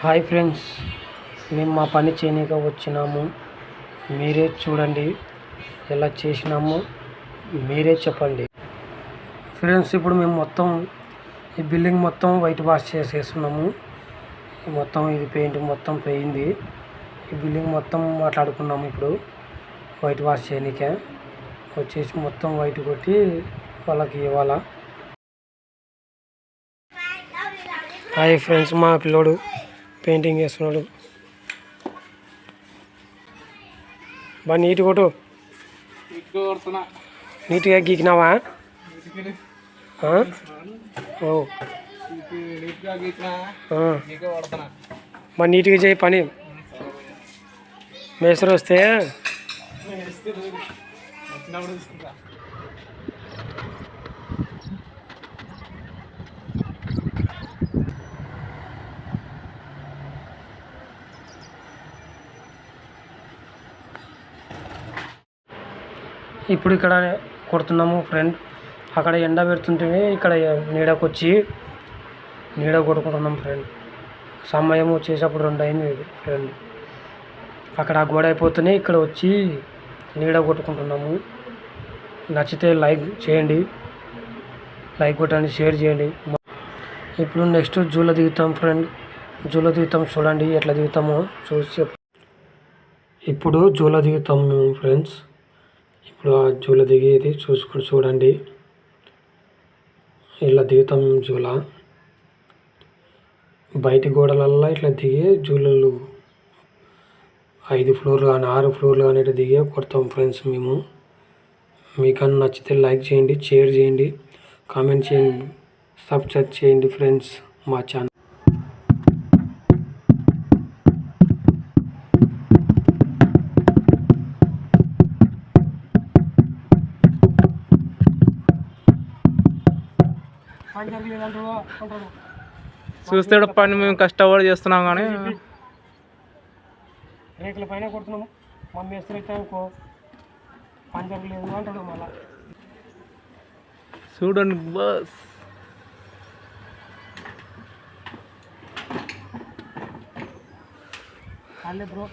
Hi friends మేము మా పని చేయనీక వచ్చినాము. మీరే చూడండి ఎలా చేసినాము మీరే చెప్పండి. ఫ్రెండ్స్ ఇప్పుడు మేము మొత్తం ఈ బిల్డింగ్ మొత్తం వైట్ వాష్ చేసేస్తున్నాము మొత్తం ఇది పెయింట్ మొత్తం పోయింది. ఈ బిల్డింగ్ మొత్తం మాట్లాడుకున్నాము ఇప్పుడు వైట్ వాష్ చేయనీకే. వచ్చేసి మొత్తం వైట్ కొట్టి వాళ్ళకి ఇవ్వాలా. హాయ్ ఫ్రెండ్స్ మా పిల్లోడు పెయింటింగ్ వేస్తున్నాడు బాగా నీట్ కొట్టు. నీట్గా గీకినావా? ఓ. బాగా నీట్గా చేయి పని. మేసరు వస్తే. ఇప్పుడు ఇక్కడ కొడుతున్నాము ఫ్రెండ్ అక్కడ ఎండ పెడుతుంటే ఇక్కడ నీడకు వచ్చి నీడ కొట్టుకుంటున్నాం ఫ్రెండ్ సమయం వచ్చేసప్పుడు రెండు అయింది ఫ్రెండ్ అక్కడ ఆ గోడ అయిపోతేనే ఇక్కడ వచ్చి నీడ కొట్టుకుంటున్నాము. నచ్చితే లైక్ చేయండి. లైక్ కొట్టండి షేర్ చేయండి. ఇప్పుడు నెక్స్ట్ జూలో దిగుతాం ఫ్రెండ్ జూలో దిగుతాం చూడండి ఎట్లా దిగుతామో చూసి ఇప్పుడు జూలో దిగుతాం మేము ఫ్రెండ్స్ ఇప్పుడు ఆ జూలో దిగేది చూసుకొని చూడండి. ఇలా దిగుతాం జూలా. జూల బయటి గోడలల్లో ఇట్లా దిగే జూలలు. ఐదు ఫ్లోర్లు కానీ ఆరు ఫ్లోర్లు కానీ ఇట్లా దిగే కొడతాం ఫ్రెండ్స్ మేము. మీకన్నా నచ్చితే లైక్ చేయండి షేర్ చేయండి కామెంట్ చేయండి సబ్స్క్రైబ్ చేయండి ఫ్రెండ్స్ మా ఛానల్. చూస్తే పని మేము కష్టపడి చేస్తున్నాం కానీ రేకుల పైన కొడుతున్నాము. మమ్మీ ఎస్తురైతే అనుకో. పంచర్ లేదు అంటాడు మళ్ళా. చూడండి బస్. కాలే బ్రో.